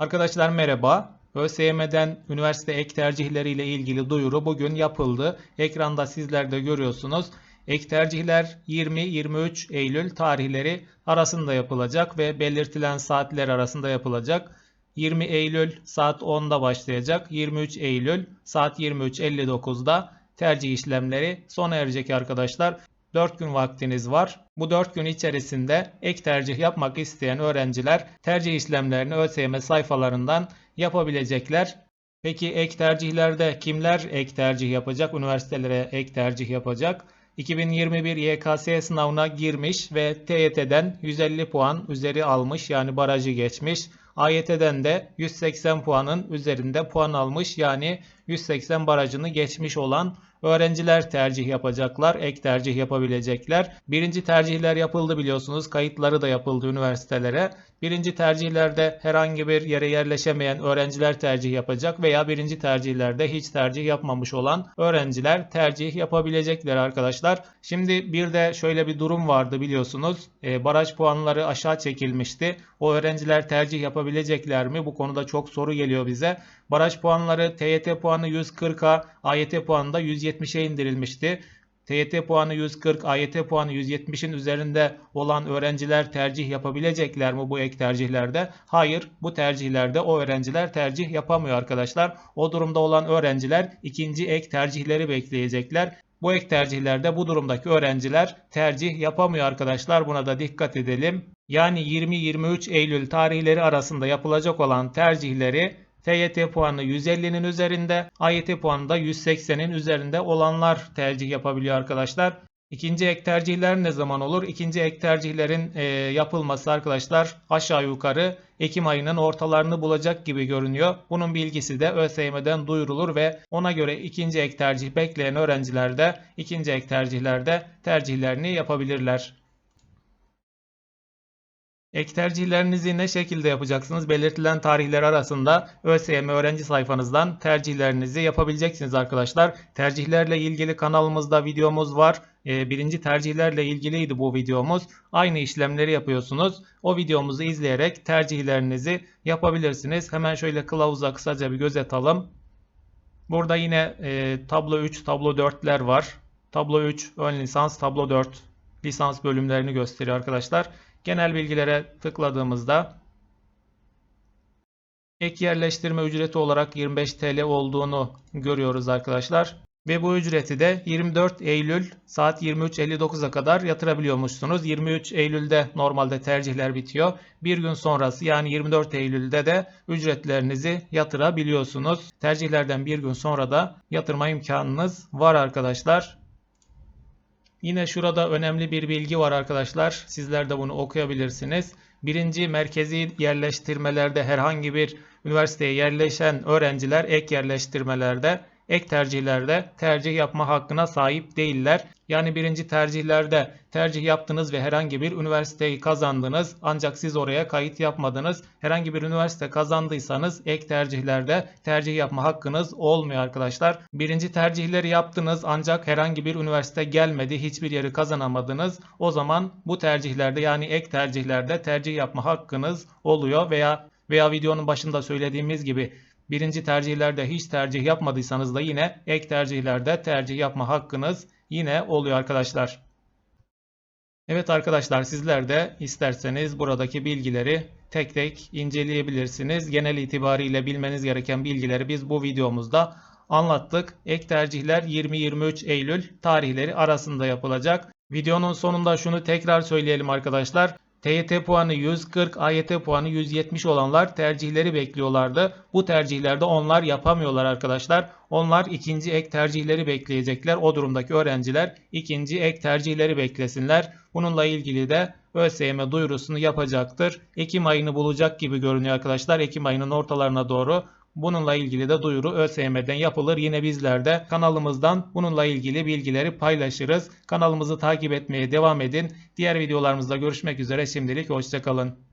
Arkadaşlar merhaba. ÖSYM'den üniversite ek tercihleri ile ilgili duyuru bugün yapıldı. Ekranda sizler de görüyorsunuz. Ek tercihler 20-23 Eylül tarihleri arasında yapılacak ve belirtilen saatler arasında yapılacak. 20 Eylül saat 10'da başlayacak. 23 Eylül saat 23.59'da tercih işlemleri sona erecek arkadaşlar. 4 gün vaktiniz var. Bu 4 gün içerisinde ek tercih yapmak isteyen öğrenciler tercih işlemlerini ÖSYM sayfalarından yapabilecekler. Peki ek tercihlerde kimler ek tercih yapacak? Üniversitelere ek tercih yapacak. 2021 YKS sınavına girmiş ve TYT'den 150 puan üzeri almış yani barajı geçmiş. AYT'den de 180 puanın üzerinde puan almış yani 180 barajını geçmiş olan öğrenciler tercih yapacaklar, ek tercih yapabilecekler. Birinci tercihler yapıldı biliyorsunuz, kayıtları da yapıldı üniversitelere. Birinci tercihlerde herhangi bir yere yerleşemeyen öğrenciler tercih yapacak veya birinci tercihlerde hiç tercih yapmamış olan öğrenciler tercih yapabilecekler arkadaşlar. Şimdi bir de şöyle bir durum vardı biliyorsunuz. E, baraj puanları aşağı çekilmişti. O öğrenciler tercih yapabilecekler mi? Bu konuda çok soru geliyor bize. Baraj puanları TYT puanı 140'a, AYT puanı da 170'e indirilmişti. TYT puanı 140, AYT puanı 170'in üzerinde olan öğrenciler tercih yapabilecekler mi bu ek tercihlerde? Hayır, bu tercihlerde o öğrenciler tercih yapamıyor arkadaşlar. O durumda olan öğrenciler ikinci ek tercihleri bekleyecekler. Bu ek tercihlerde bu durumdaki öğrenciler tercih yapamıyor arkadaşlar. Buna da dikkat edelim. Yani 20-23 Eylül tarihleri arasında yapılacak olan tercihleri TYT puanı 150'nin üzerinde, AYT puanı da 180'in üzerinde olanlar tercih yapabiliyor arkadaşlar. İkinci ek tercihler ne zaman olur? İkinci ek tercihlerin e, yapılması arkadaşlar aşağı yukarı Ekim ayının ortalarını bulacak gibi görünüyor. Bunun bilgisi de ÖSYM'den duyurulur ve ona göre ikinci ek tercih bekleyen öğrenciler de ikinci ek tercihlerde tercihlerini yapabilirler. Ek tercihlerinizi ne şekilde yapacaksınız? Belirtilen tarihler arasında ÖSYM öğrenci sayfanızdan tercihlerinizi yapabileceksiniz arkadaşlar. Tercihlerle ilgili kanalımızda videomuz var. Ee, birinci tercihlerle ilgiliydi bu videomuz. Aynı işlemleri yapıyorsunuz. O videomuzu izleyerek tercihlerinizi yapabilirsiniz. Hemen şöyle kılavuza kısaca bir göz atalım. Burada yine e, tablo 3, tablo 4'ler var. Tablo 3 ön lisans, tablo 4 lisans bölümlerini gösteriyor arkadaşlar. Genel bilgilere tıkladığımızda ek yerleştirme ücreti olarak 25 TL olduğunu görüyoruz arkadaşlar. Ve bu ücreti de 24 Eylül saat 23.59'a kadar yatırabiliyormuşsunuz. 23 Eylül'de normalde tercihler bitiyor. Bir gün sonrası yani 24 Eylül'de de ücretlerinizi yatırabiliyorsunuz. Tercihlerden bir gün sonra da yatırma imkanınız var arkadaşlar. Yine şurada önemli bir bilgi var arkadaşlar. Sizler de bunu okuyabilirsiniz. Birinci merkezi yerleştirmelerde herhangi bir üniversiteye yerleşen öğrenciler ek yerleştirmelerde ek tercihlerde tercih yapma hakkına sahip değiller. Yani birinci tercihlerde tercih yaptınız ve herhangi bir üniversiteyi kazandınız ancak siz oraya kayıt yapmadınız. Herhangi bir üniversite kazandıysanız ek tercihlerde tercih yapma hakkınız olmuyor arkadaşlar. Birinci tercihleri yaptınız ancak herhangi bir üniversite gelmedi, hiçbir yeri kazanamadınız. O zaman bu tercihlerde yani ek tercihlerde tercih yapma hakkınız oluyor veya veya videonun başında söylediğimiz gibi Birinci tercihlerde hiç tercih yapmadıysanız da yine ek tercihlerde tercih yapma hakkınız yine oluyor arkadaşlar. Evet arkadaşlar sizler de isterseniz buradaki bilgileri tek tek inceleyebilirsiniz. Genel itibariyle bilmeniz gereken bilgileri biz bu videomuzda anlattık. Ek tercihler 20-23 Eylül tarihleri arasında yapılacak. Videonun sonunda şunu tekrar söyleyelim arkadaşlar. TYT puanı 140, AYT puanı 170 olanlar tercihleri bekliyorlardı. Bu tercihlerde onlar yapamıyorlar arkadaşlar. Onlar ikinci ek tercihleri bekleyecekler. O durumdaki öğrenciler ikinci ek tercihleri beklesinler. Bununla ilgili de ÖSYM duyurusunu yapacaktır. Ekim ayını bulacak gibi görünüyor arkadaşlar. Ekim ayının ortalarına doğru Bununla ilgili de duyuru ÖSYM'den yapılır. Yine bizler de kanalımızdan bununla ilgili bilgileri paylaşırız. Kanalımızı takip etmeye devam edin. Diğer videolarımızda görüşmek üzere. Şimdilik hoşçakalın.